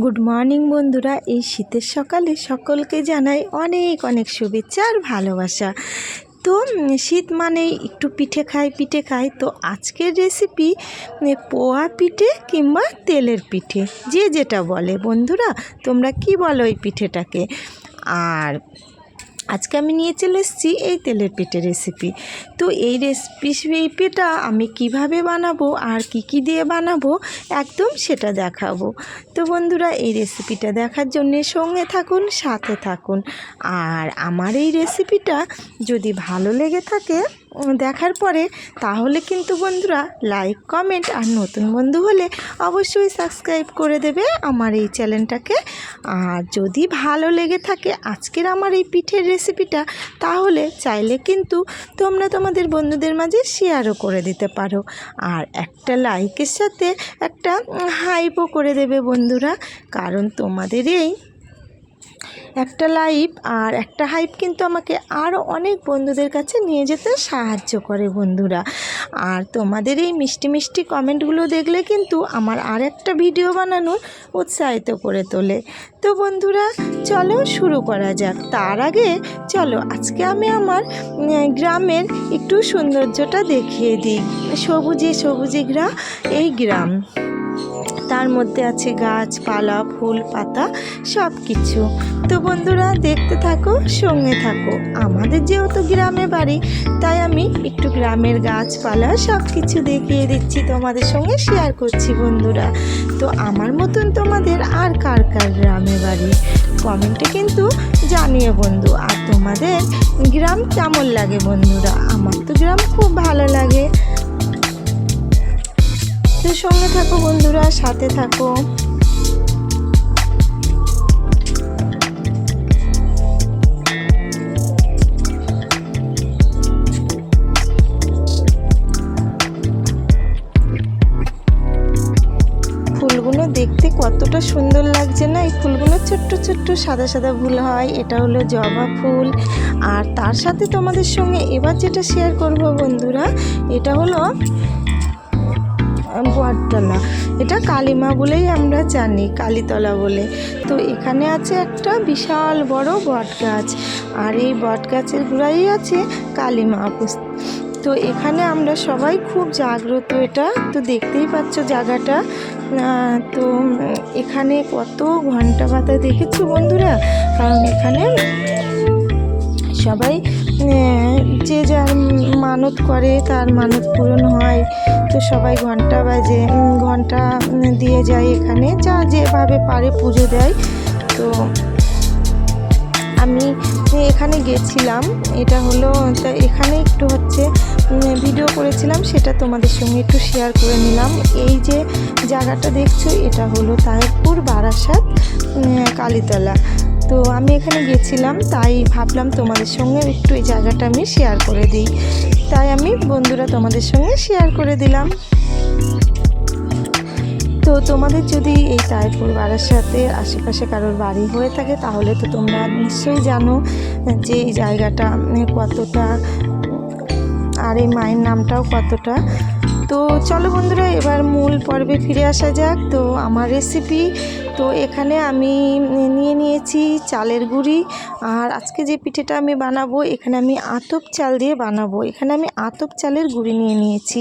Good morning বন্ধুরা। এই শীতের সকালে সকলকে জানাই অনেক অনেক শুভেচ্ছা আর ভালোবাসা। তো শীত মানে একটু পিঠে খাই পিঠে খাই। তো আজকের রেসিপি পোয়া পিঠে কিংবা তেলের পিঠে, যে যেটা বলে। বন্ধুরা, তোমরা কি বলো ওই পিঠেটাকে? আর আজকে আমি নিয়ে চলে এসেছি এই তেলের পেটে রেসিপি তো এই রেসিপি রেসিপিটা আমি কীভাবে বানাবো আর কি কি দিয়ে বানাবো একদম সেটা দেখাবো। তো বন্ধুরা, এই রেসিপিটা দেখার জন্যে সঙ্গে থাকুন, সাথে থাকুন। আর আমার এই রেসিপিটা যদি ভালো লেগে থাকে দেখার পরে, তাহলে কিন্তু বন্ধুরা লাইক কমেন্ট আর নতুন বন্ধু হলে অবশ্যই সাবস্ক্রাইব করে দেবে আমার এই চ্যানেলটাকে। আর যদি ভালো লেগে থাকে আজকের আমার এই পিঠের রেসিপিটা তাহলে চাইলে কিন্তু তোমরা তোমাদের বন্ধুদের মাঝে শেয়ারও করে দিতে পারো। আর একটা লাইকের সাথে একটা হাইপও করে দেবে বন্ধুরা। কারণ তোমাদের এই একটা লাইভ আর একটা হাইপ কিন্তু আমাকে আরও অনেক বন্ধুদের কাছে নিয়ে যেতে সাহায্য করে বন্ধুরা। আর তোমাদের এই মিষ্টি মিষ্টি কমেন্টগুলো দেখলে কিন্তু আমার আর একটা ভিডিও বানানোর উৎসাহিত করে তোলে। তো বন্ধুরা, চলো শুরু করা যাক। তার আগে চলো, আজকে আমি আমার গ্রামের একটু সৌন্দর্যটা দেখিয়ে দিই। সবুজে সবুজে গ্রাম এই গ্রাম। তার মধ্যে আছে গাছপালা ফুল পাতা সব কিছু তো বন্ধুরা, দেখতে থাকো, সঙ্গে থাকো। আমাদের যেহেতু গ্রামে বাড়ি, তাই আমি একটু গ্রামের গাছপালা সব কিছু দেখিয়ে দিচ্ছি, তোমাদের সঙ্গে শেয়ার করছি বন্ধুরা। তো আমার মতন তোমাদের আর কার কার গ্রামে বাড়ি? কমেন্টে কিন্তু জানিয়ে বন্ধু। আর তোমাদের গ্রাম কেমন লাগে বন্ধুরা? আমার তো গ্রাম খুব ভালো লাগে। তো সঙ্গে থাকো বন্ধুরা, সাথে থাকো। ফুলগুলো দেখতে কতটা সুন্দর লাগছে না? এই ফুলগুলো ছোট্ট ছোট্ট সাদা সাদা ফুল হয়, এটা হলো জবা ফুল। আর তার সাথে তোমাদের সঙ্গে এবার যেটা শেয়ার করব বন্ধুরা, এটা হলো বটতলা। এটা কালিমা বলেই আমরা জানি, কালীতলা বলে। তো এখানে আছে একটা বিশাল বড় বট গাছ আর এই বট গাছের গোড়াই আছে কালিমা তো এখানে আমরা সবাই খুব জাগ্রত এটা। তো দেখতেই পাচ্ছ জায়গাটা। তো এখানে কত ঘণ্টা পাতা দেখেছ বন্ধুরা? কারণ এখানে সবাই যে যার মানত করে তার মানত পূরণ হয়। তো সবাই ঘণ্টা বাজে ঘণ্টা দিয়ে যায় এখানে। যা যেভাবে পারে পুজো দেয়। তো আমি এখানে গেছিলাম। এটা হলো, তা এখানে একটু হচ্ছে ভিডিও করেছিলাম। সেটা তোমাদের সঙ্গে একটু শেয়ার করে নিলাম। এই যে জায়গাটা দেখছ, এটা হলো তাহেরপুর বারাসাত কালীতলা। তো আমি এখানে গেছিলাম, তাই ভাবলাম তোমাদের সঙ্গে একটু এই জায়গাটা আমি শেয়ার করে দিই। তাই আমি বন্ধুরা তোমাদের সঙ্গে শেয়ার করে দিলাম। তো তোমাদের যদি এই তাইপুর সাথে আশেপাশে কারোর বাড়ি হয়ে থাকে, তাহলে তো তোমরা নিশ্চয়ই জানো যে এই জায়গাটা কতটা, আর এই মায়ের নামটাও কতটা। তো চলো বন্ধুরা, এবার মূল পর্বে ফিরে আসা যাক। তো আমার রেসিপি তো এখানে আমি নিয়ে নিয়েছি চালের গুঁড়ি। আর আজকে যে পিঠেটা আমি বানাবো, এখানে আমি আতপ চাল দিয়ে বানাবো। এখানে আমি আতপ চালের গুঁড়ি নিয়ে নিয়েছি।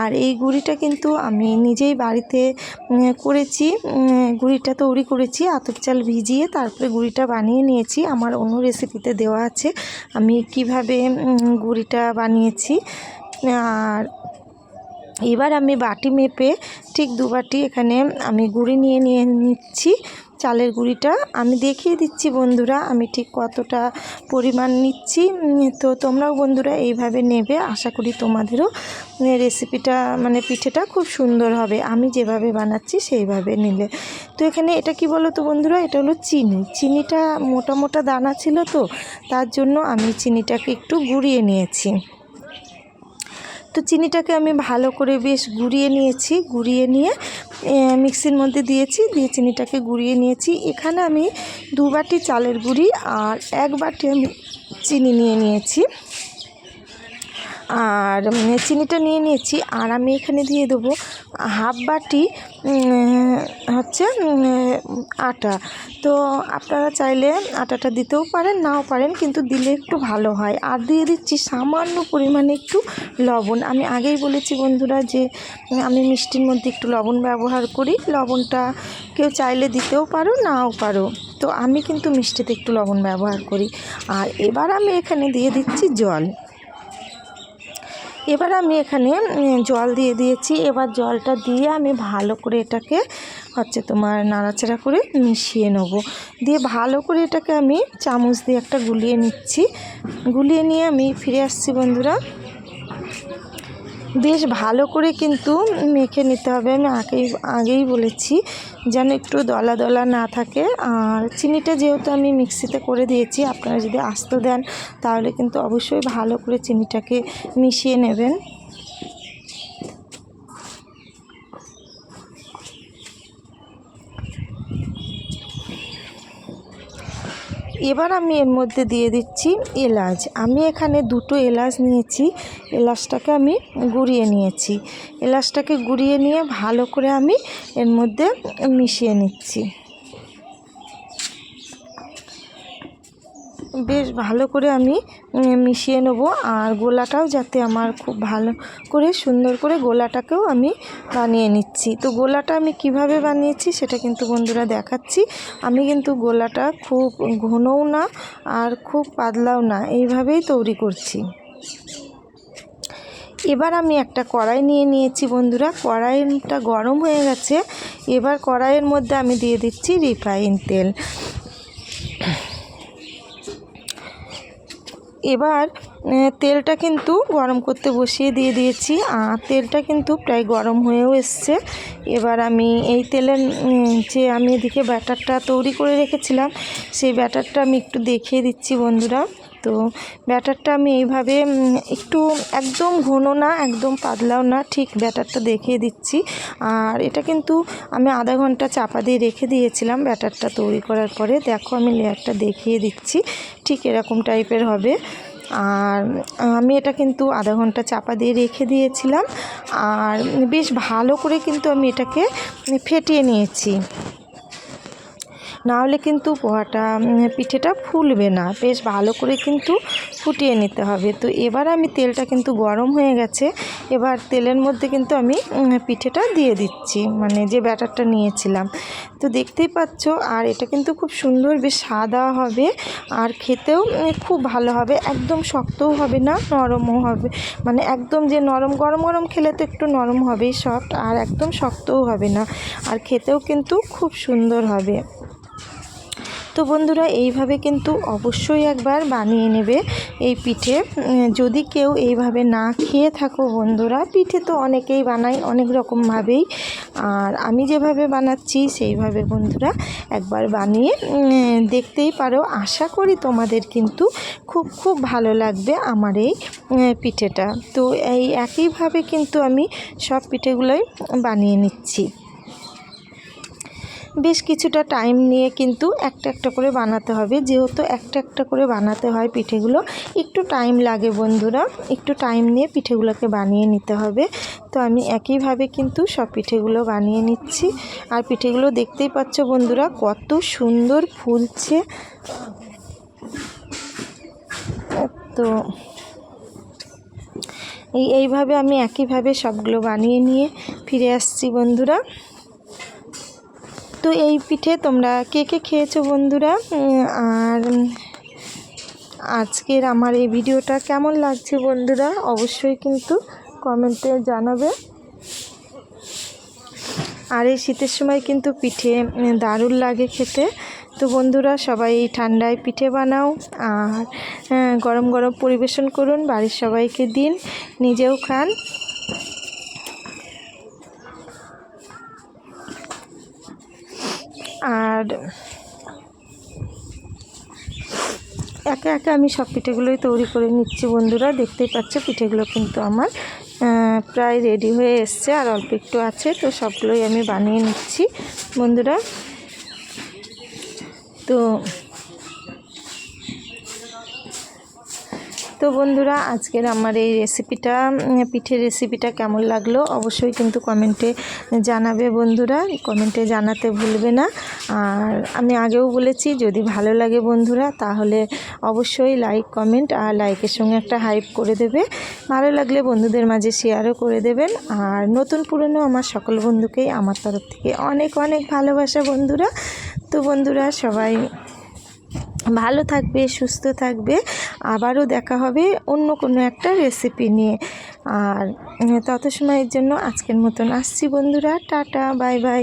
আর এই গুঁড়িটা কিন্তু আমি নিজেই বাড়িতে করেছি। গুঁড়িটা তৈরি করেছি, আতপ চাল ভিজিয়ে তারপরে গুঁড়িটা বানিয়ে নিয়েছি। আমার অন্য রেসিপিতে দেওয়া আছে। আমি কীভাবে গুঁড়িটা বানিয়েছি। আর এবার আমি বাটি মেপে ঠিক দু বাটি এখানে আমি গুঁড়ি নিয়ে নিয়ে নিচ্ছি। চালের গুঁড়িটা আমি দেখিয়ে দিচ্ছি বন্ধুরা, আমি ঠিক কতটা পরিমাণ নিচ্ছি। তো তোমরাও বন্ধুরা এইভাবে নেবে, আশা করি তোমাদেরও রেসিপিটা মানে পিঠেটা খুব সুন্দর হবে। আমি যেভাবে বানাচ্ছি সেইভাবে নিলে। তো এখানে এটা কি বলো তো বন্ধুরা, এটা হলো চিনি। চিনিটা মোটা মোটা দানা ছিল তো, তার জন্য আমি চিনিটাকে একটু গুঁড়িয়ে নিয়েছি। তো চিনিটাকে আমি ভালো করে বেশ গুঁড়িয়ে নিয়েছি, গুঁড়িয়ে নিয়ে মিক্সির মধ্যে দিয়েছি, দিয়ে চিনিটাকে গুঁড়িয়ে নিয়েছি। এখানে আমি দু বাটি চালের গুঁড়ি আর এক বাটি আমি চিনি নিয়ে নিয়েছি। আর চিনিটা নিয়ে নিয়েছি আর আমি এখানে দিয়ে দেবো হাফ বাটি হচ্ছে আটা। তো আপনারা চাইলে আটাটা দিতেও পারেন, নাও পারেন, কিন্তু দিলে একটু ভালো হয়। আর দিয়ে দিচ্ছি সামান্য পরিমাণে একটু লবণ। আমি আগেই বলেছি বন্ধুরা যে, আমি মিষ্টির মধ্যে একটু লবণ ব্যবহার করি। লবণটা কেউ চাইলে দিতেও পারো, নাও পারো। তো আমি কিন্তু মিষ্টিতে একটু লবণ ব্যবহার করি। আর এবার আমি এখানে দিয়ে দিচ্ছি জল। এবার আমি এখানে জল দিয়ে দিয়েছি। এবার জলটা দিয়ে আমি ভালো করে এটাকে হচ্ছে তোমার নাড়াচাড়া করে মিশিয়ে নেব। দিয়ে ভালো করে এটাকে আমি চামচ দিয়ে একটা গুলিয়ে নিচ্ছি। গুলিয়ে নিয়ে আমি ফিরে আসছি বন্ধুরা। বেশ ভালো করে কিন্তু মেখে নিতে হবে। আমি আগেই আগেই বলেছি যেন একটু দলা দলা না থাকে। আর চিনিটা যেহেতু আমি মিক্সিতে করে দিয়েছি, আপনারা যদি আস্ত দেন তাহলে কিন্তু অবশ্যই ভালো করে চিনিটাকে মিশিয়ে নেবেন। এবার আমি এর মধ্যে দিয়ে দিচ্ছি এলাচ। আমি এখানে দুটো এলাচ নিয়েছি। এলাচটাকে আমি গুঁড়িয়ে নিয়েছি। এলাচটাকে গুঁড়িয়ে নিয়ে ভালো করে আমি এর মধ্যে মিশিয়ে নিচ্ছি। বেশ ভালো করে আমি মিশিয়ে নেব। আর গোলাটাও যাতে আমার খুব ভালো করে, সুন্দর করে গোলাটাকেও আমি বানিয়ে নিচ্ছি। তো গোলাটা আমি কীভাবে বানিয়েছি সেটা কিন্তু বন্ধুরা দেখাচ্ছি। আমি কিন্তু গোলাটা খুব ঘনও না আর খুব পাতলাও না, এইভাবেই তৈরি করছি। এবার আমি একটা কড়াই নিয়ে নিয়েছি বন্ধুরা। কড়াইটা গরম হয়ে গেছে। এবার কড়াইয়ের মধ্যে আমি দিয়ে দিচ্ছি রিফাইন তেল। এবার তেলটা কিন্তু গরম করতে বসিয়ে দিয়ে দিয়েছি। আর তেলটা কিন্তু প্রায় গরম হয়েও এসছে। এবার আমি এই তেলের যে আমি এদিকে ব্যাটারটা তৈরি করে রেখেছিলাম, সেই ব্যাটারটা আমি একটু দেখিয়ে দিচ্ছি বন্ধুরা। তো ব্যাটারটা আমি এইভাবে একটু একদম ঘন না, একদম পাতলাও না, ঠিক ব্যাটারটা দেখিয়ে দিচ্ছি। আর এটা কিন্তু আমি আধা ঘণ্টা চাপা দিয়ে রেখে দিয়েছিলাম ব্যাটারটা তৈরি করার পরে। দেখো আমি লেয়ারটা দেখিয়ে দিচ্ছি, ঠিক এরকম টাইপের হবে। আর আমি এটা কিন্তু আধা ঘণ্টা চাপা দিয়ে রেখে দিয়েছিলাম। আর বেশ ভালো করে কিন্তু আমি এটাকে ফেটিয়ে নিয়েছি। নাহলে কিন্তু পোহাটা পিঠেটা ফুলবে না। বেশ ভালো করে কিন্তু ফুটিয়ে নিতে হবে। তো এবার আমি তেলটা কিন্তু গরম হয়ে গেছে। এবার তেলের মধ্যে কিন্তু আমি পিঠেটা দিয়ে দিচ্ছি। মানে যে ব্যাটারটা নিয়েছিলাম। তো দেখতেই পাচ্ছ, আর এটা কিন্তু খুব সুন্দর, বেশ সাদা হবে। আর খেতেও খুব ভালো হবে। একদম শক্তও হবে না, নরমও হবে। মানে একদম যে নরম, গরম গরম খেলে তো একটু নরম হবেই সফট, আর একদম শক্তও হবে না। আর খেতেও কিন্তু খুব সুন্দর হবে। তো বন্ধুরা, এইভাবে কিন্তু অবশ্যই একবার বানিয়ে নেবে এই পিঠে। যদি কেউ এইভাবে না খেয়ে থাকো বন্ধুরা, পিঠে তো অনেকেই বানায় অনেক রকমভাবেই। আর আমি যেভাবে বানাচ্ছি, সেইভাবে বন্ধুরা একবার বানিয়ে দেখতেই পারো। আশা করি তোমাদের কিন্তু খুব খুব ভালো লাগবে আমার এই পিঠেটা। তো এই একইভাবে কিন্তু আমি সব পিঠেগুলোই বানিয়ে নিচ্ছি। বেশ কিছুটা টাইম নিয়ে কিন্তু একটা একটা করে বানাতে হবে। যেহেতু একটা একটা করে বানাতে হয় পিঠেগুলো, একটু টাইম লাগে বন্ধুরা, একটু টাইম নিয়ে পিঠেগুলোকে বানিয়ে নিতে হবে। তো আমি একইভাবে কিন্তু সব পিঠেগুলো বানিয়ে নিচ্ছি। আর পিঠেগুলো দেখতেই পাচ্ছ বন্ধুরা, কত সুন্দর ফুলছে। তো এই, এইভাবে আমি একইভাবে সবগুলো বানিয়ে নিয়ে ফিরে আসছি বন্ধুরা। তো এই পিঠে তোমরা কে কে খেয়েছো বন্ধুরা? আর আজকের আমার এই ভিডিওটা কেমন লাগছে বন্ধুরা? অবশ্যই কিন্তু কমেন্টে জানাবে। আর এই শীতের সময় কিন্তু পিঠে দারুণ লাগে খেতে। তো বন্ধুরা, সবাই ঠান্ডায় পিঠে বানাও। আর গরম গরম পরিবেশন করুন, বাড়ির সবাইকে দিন, নিজেও খান। আর একে একে আমি সব পিঠেগুলোই তৈরি করে নিচ্ছি বন্ধুরা। দেখতেই পাচ্ছ পিঠেগুলো কিন্তু আমার প্রায় রেডি হয়ে এসছে আর অল্প একটু আছে, তো সবগুলোই আমি বানিয়ে নিচ্ছি বন্ধুরা। তো তো বন্ধুরা, আজকের আমার এই রেসিপিটা পিঠের রেসিপিটা কেমন লাগল অবশ্যই কিন্তু কমেন্টে জানাবে বন্ধুরা। কমেন্টে জানাতে ভুলবে না। আর আমি আগেও বলেছি, যদি ভালো লাগে বন্ধুরা, তাহলে অবশ্যই লাইক কমেন্ট আর লাইকের সঙ্গে একটা হাইপ করে দেবে। ভালো লাগলে বন্ধুদের মাঝে শেয়ারও করে দেবেন। আর নতুন পুরনো আমার সকল বন্ধুকেই আমার তরফ থেকে অনেক অনেক ভালোবাসা বন্ধুরা। তো বন্ধুরা, সবাই ভালো থাকবে, সুস্থ থাকবে। আবারও দেখা হবে অন্য কোনো একটা রেসিপি নিয়ে। আর তত সময়ের জন্য আজকের মতন আসছি বন্ধুরা, টাটা, বাই বাই।